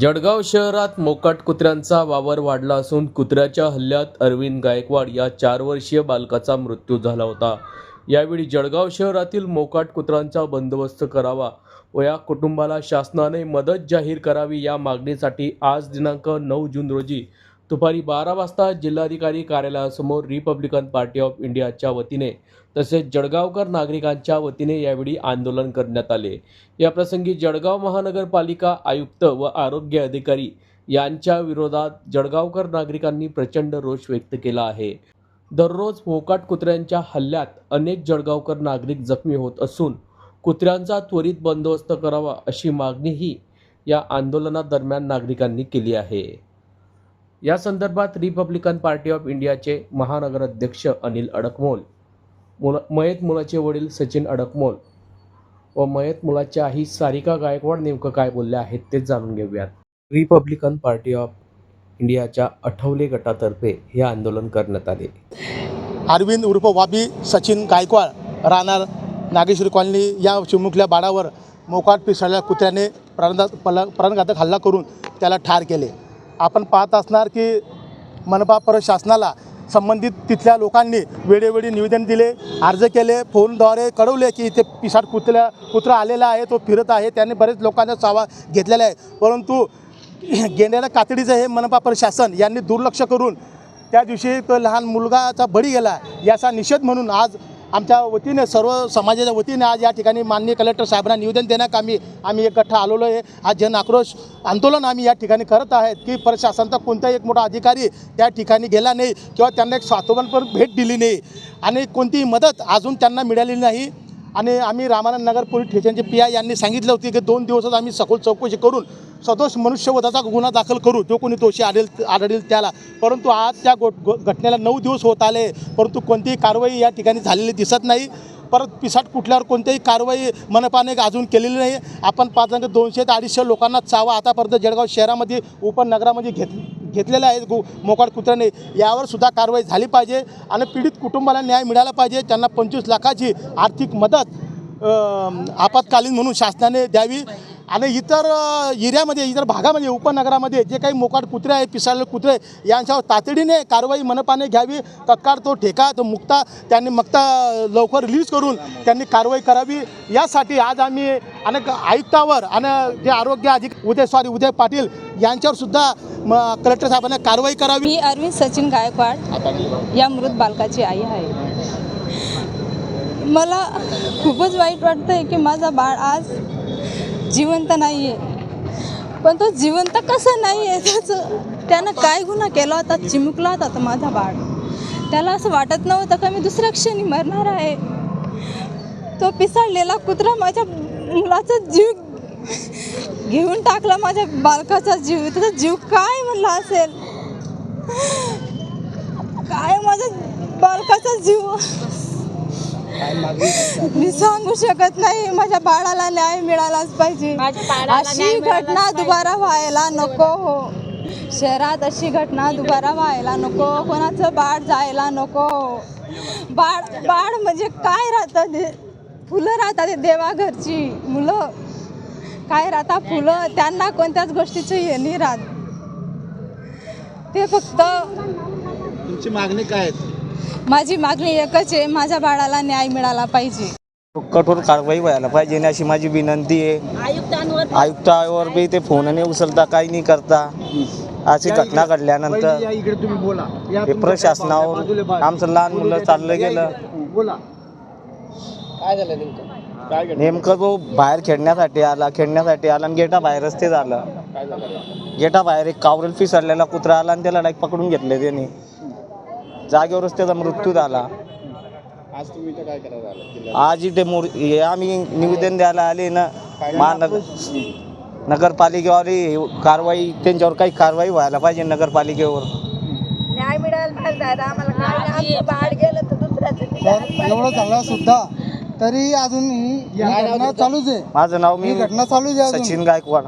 जळगाव शहरात मोकाट कुत्र्यांचा वावर वाढला असून कुत्र्याच्या हल्ल्यात अरविंद गायकवाड या चार वर्षीय बालकाचा मृत्यू झाला होता. यावेळी जळगाव शहरातील मोकाट कुत्र्यांचा बंदोबस्त करावा व या कुटुंबाला शासनाने मदत जाहीर करावी या मागणीसाठी आज दिनांक नऊ जून रोजी दुपारी बारा वाजता जिल्हाधिकारी कार्यालयासमोर रिपब्लिकन पार्टी ऑफ इंडियाच्या वतीने तसेच जळगावकर नागरिकांच्या वतीने यावेळी आंदोलन करण्यात आले. याप्रसंगी जळगाव महानगरपालिका आयुक्त व आरोग्य अधिकारी यांच्या विरोधात जळगावकर नागरिकांनी प्रचंड रोष व्यक्त केला आहे. दररोज मोकाट कुत्र्यांच्या हल्ल्यात अनेक जळगावकर नागरिक जखमी होत असून कुत्र्यांचा त्वरित बंदोबस्त करावा अशी मागणीही या आंदोलनादरम्यान नागरिकांनी केली आहे. या संदर्भात रिपब्लिकन पार्टी ऑफ इंडियाचे महानगर अध्यक्ष अनिल अडकमोल मुला मयत मुलाचे वडील सचिन अडकमोल व मयत मुलाच्या आई सारिका गायकवाड नेमकं काय बोलले आहेत ते जाणून घेऊयात. रिपब्लिकन पार्टी ऑफ इंडियाच्या आठवले गटातर्फे हे आंदोलन करण्यात आले. अरविंद उर्फ वाबी सचिन गायकवाड राहणार नागेश्वरी कॉलनी या चिमुकल्या बाडावर मोकाट पिसळल्या कुत्र्याने प्राणदा पल प्राणघातक हल्ला करून त्याला ठार केले. आपण पाहत असणार की मनपा प्रशासनाला संबंधित तिथल्या लोकांनी वेळोवेळी निवेदन दिले अर्ज केले फोनद्वारे कळवले की इथे पिसाट कुत्र्या कुत्रा आलेला आहे तो फिरत आहे त्याने बरेच लोकांचा चावा घेतलेला आहे. परंतु गेंड्याला कातडीचं हे मनपा प्रशासन यांनी दुर्लक्ष करून त्या दिवशी तो लहान मुलगाचा बळी गेला याचा निषेध म्हणून आज आमच्या वतीने सर्व समाजाच्या वतीने आज या ठिकाणी माननीय कलेक्टर साहेबांना निवेदन देण्यात आम्ही आम्ही एक आलेलो आहे. आज जन आक्रोश आंदोलन आम्ही या ठिकाणी करत आहेत की प्रशासनाचा कोणताही एक मोठा अधिकारी त्या ठिकाणी गेला नाही किंवा त्यांना एक स्वातोपण पण भेट दिली नाही. आणि कोणतीही मदत अजून त्यांना मिळालेली नाही. आणि आम्ही रामानंद नगर पोलीस स्टेशनचे पी आय यांनी सांगितलं होते की दोन दिवसात आम्ही सखोल चौकशी करून सदोष मनुष्यवधाचा गुन्हा दाखल करू. जो कोणी दोषी आढळेल आढळेल त्याला. परंतु आज त्या गो घटनेला नऊ दिवस होत आले. परंतु कोणतीही कारवाई या ठिकाणी झालेली दिसत नाही. परत पिसाट कुठल्यावर कोणतीही कारवाई मनपाने अजून केलेली नाही. आपण पाच जण दोनशे ते अडीचशे लोकांना चावा आतापर्यंत जळगाव शहरामध्ये उपनगरामध्ये घेत घेतलेले आहेत गो मोकाट कुत्र्याने. यावर सुद्धा कारवाई झाली पाहिजे आणि पीडित कुटुंबाला न्याय मिळाला पाहिजे. त्यांना पंचवीस लाखाची आर्थिक मदत आपत्कालीन म्हणून शासनाने द्यावी. आणि इतर एरियामध्ये इतर भागामध्ये उपनगरामध्ये जे काही मोकाट कुत्रे आहेत पिसाळले कुत्रे यांच्यावर तातडीने कारवाई मनपाने घ्यावी तत्काळ तो ठेका तो मुक्ता त्यांनी मक्ता लवकर रिलीज करून त्यांनी कारवाई करावी. यासाठी आज आम्ही अनेक आयुक्तावर आणि जे आरोग्य अधिक उदय सॉरी उदय पाटील यांच्यावर सुद्धा कलेक्टर साहेबांनी कारवाई करावी. मी अरविंद सचिन गायकवाड या मृत बालकाची आई आहे. मला खूपच वाईट वाटतं आहे की माझा बाळ आज जिवंत नाही आहे पण तो जिवंत कसं नाही आहे त्याचं त्यानं काय गुन्हा केला होता? चिमुकला होता तो माझा बाळ. त्याला असं वाटत नव्हतं का मी दुसऱ्या क्षणी मरणार आहे? तो पिसाळलेला कुत्रा माझ्या मुलाचा जीव घेऊन टाकला माझ्या बालकाचा जीव. त्याचा जीव काय म्हणला असेल? काय माझ्या बालकाचा जीव? मी सांगू शकत नाही माझ्या बाळाला न्याय मिळालाच पाहिजे. अशी घटना दुबारा व्हायला नको. हो शहरात अशी घटना दुबारा व्हायला नको. कोणाचं बाळ जायला नको. बाळ बाळ म्हणजे काय राहतं ते फुलं राहतात देवाघरची मुलं. काय राहतात फुलं? त्यांना कोणत्याच गोष्टीचं हे नाही राहत. ते फक्त तुमची मागणी काय आहे? माझी मागणी एकच आहे माझ्या बाळाला न्याय मिळाला पाहिजे. कठोर कारवाई व्हायला पाहिजे आणि अशी माझी विनंती आहे. आयुक्तावर बी ते फोन नाही उचलता काही नाही करता. अशी घटना घडल्यानंतर इकडे तुम्ही बोला. हे प्रशासनावर आमचं लहान मुलं चाललं गेलं. बोला. काय झालं नेमकं? नेमकं तो बाहेर खेळण्यासाठी आला खेळण्यासाठी आला आणि गेटा बाहेरच ते झालं. गेटा बाहेर एक कावरेल फिसरलेला कुत्रा आला आणि त्याला डायरेक्ट पकडून घेतले त्यांनी. जागेवरच त्याचा मृत्यू झाला. आज तुम्ही इथं काय करायला आलं? आज इथे मोर हे आम्ही निवेदन द्यायला आले ना महानगर नगरपालिकेवाली कारवाई त्यांच्यावर काही कारवाई व्हायला पाहिजे नगरपालिकेवर. न्याय मिळायला पाहिजे आम्हाला काय आमचं बाळ गेलं तर दुसऱ्याचं एवढं झालं सुद्धा तरी अजून ही ही घटना चालूच आहे. माझं नाव मी ही घटना चालूच आहे अजून. सचिन गायकवाड.